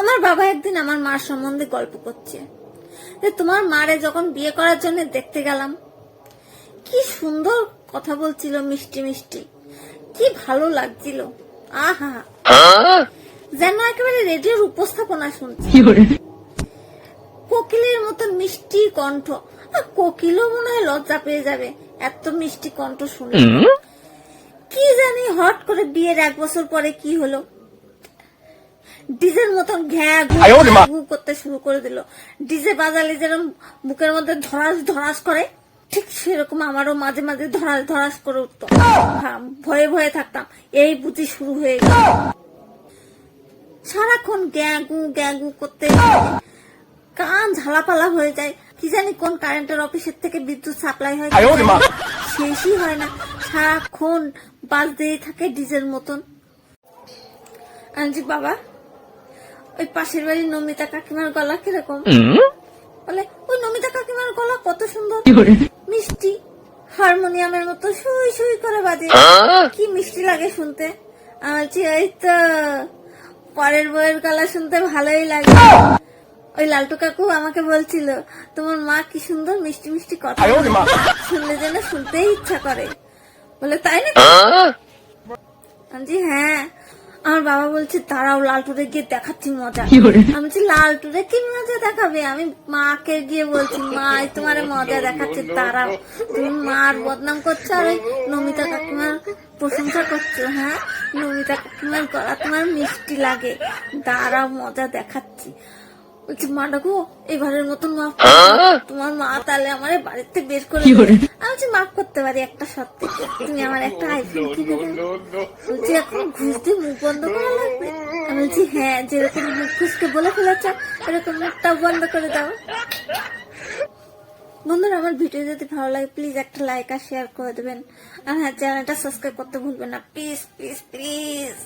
আমার বাবা একদিন আমার মার সম্বন্ধে গল্প করছে। যে তোমার মারে যখন বিয়ে করার জন্য দেখতে গেলাম কি সুন্দর কথা বলছিল মিষ্টি মিষ্টি কি ভালো লাগছিল। আহা। যেন একেবারে রেডিওর উপস্থাপনা শুনছি। কোকিলের মতন মিষ্টি কণ্ঠ। কোকিলও মনে হয় লজ্জা পেয়ে যাবে এত মিষ্টি কণ্ঠ শুনে। কি জানি হট করে বিয়ের এক বছর পরে কি হলো। ডিজের মতন ঘ্যা ঘু করতে শুরু করে দিল। ডিজে বাজালে যেরকম বুকের মধ্যে ধরাস ধরাস করে ঠিক সেরকম আমারও মাঝে মাঝে ধরাস ধরাস করে উঠতো। হ্যাঁ, ভয়ে ভয়ে থাকতাম। এই বুঝি শুরু হয়ে গেল। সারাক্ষণ গ্যাগু গ্যাগু করতে কান ঝালাপালা হয়ে যায়। কি জানি কোন কারেন্টের অফিসের থেকে বিদ্যুৎ সাপ্লাই হয়। শেষই হয় না। সারাক্ষণ বাজতেই থাকে ডিজের মতন। আনজি বাবা ওই পাশের বাড়ির নমিতা কাকিমার গলা কীরকম? বলে ওই নমিতা কাকিমার গলা কত সুন্দর। মিষ্টি। হারমোনিয়ামের মতো সুই সুই করে বাজে। কি মিষ্টি লাগে শুনতে। আমি বলছি এই তো পরের বইয়ের গলা শুনতে ভালোই লাগে। ওই লালটু কাকু আমাকে বলছিল তোমার মা কি সুন্দর মিষ্টি মিষ্টি কথা। শুনলে যেন শুনতেই ইচ্ছা করে। বলে তাই না বলছি, হ্যাঁ। আমার বাবা বলছে তারাও লালটুরে গিয়ে দেখাচ্ছি মজা। আমি বলছি লালটুরে কি মজা দেখাবে? আমি মাকে গিয়ে বলছি মা তোমার মজা দেখাচ্ছে তারাও তুমি মার বদনাম করছ আর ওই নমিতা কাকিমার প্রশংসা করছ হ্যাঁ? নমিতা কাকিমার গলা তোমার মিষ্টি লাগে। তারাও মজা দেখাচ্ছি। বলছি মা ডাকো এবারের মতন মাফ দাও। তোমার মা তাহলে আমার বাড়িতে বের করে আমি বলছি মাফ করতে পারি একটা শর্তে তুমি আমার একটা আইফোন কিনে দেবে বলছি এখন ঘুষ দিয়ে মুখ বন্ধ করা লাগবে? আমি বলছি হ্যাঁ যেরকম মুখ খুশকে বলে ফেলেছ এরকম মুখটাও বন্ধ করে দাও। বন্ধুরা আমার ভিডিও যদি ভালো লাগে প্লিজ একটা লাইক আর শেয়ার করে দেবেন। আর হ্যাঁ চ্যানেলটা সাবস্ক্রাইব করতে ভুলবেন না। Please please please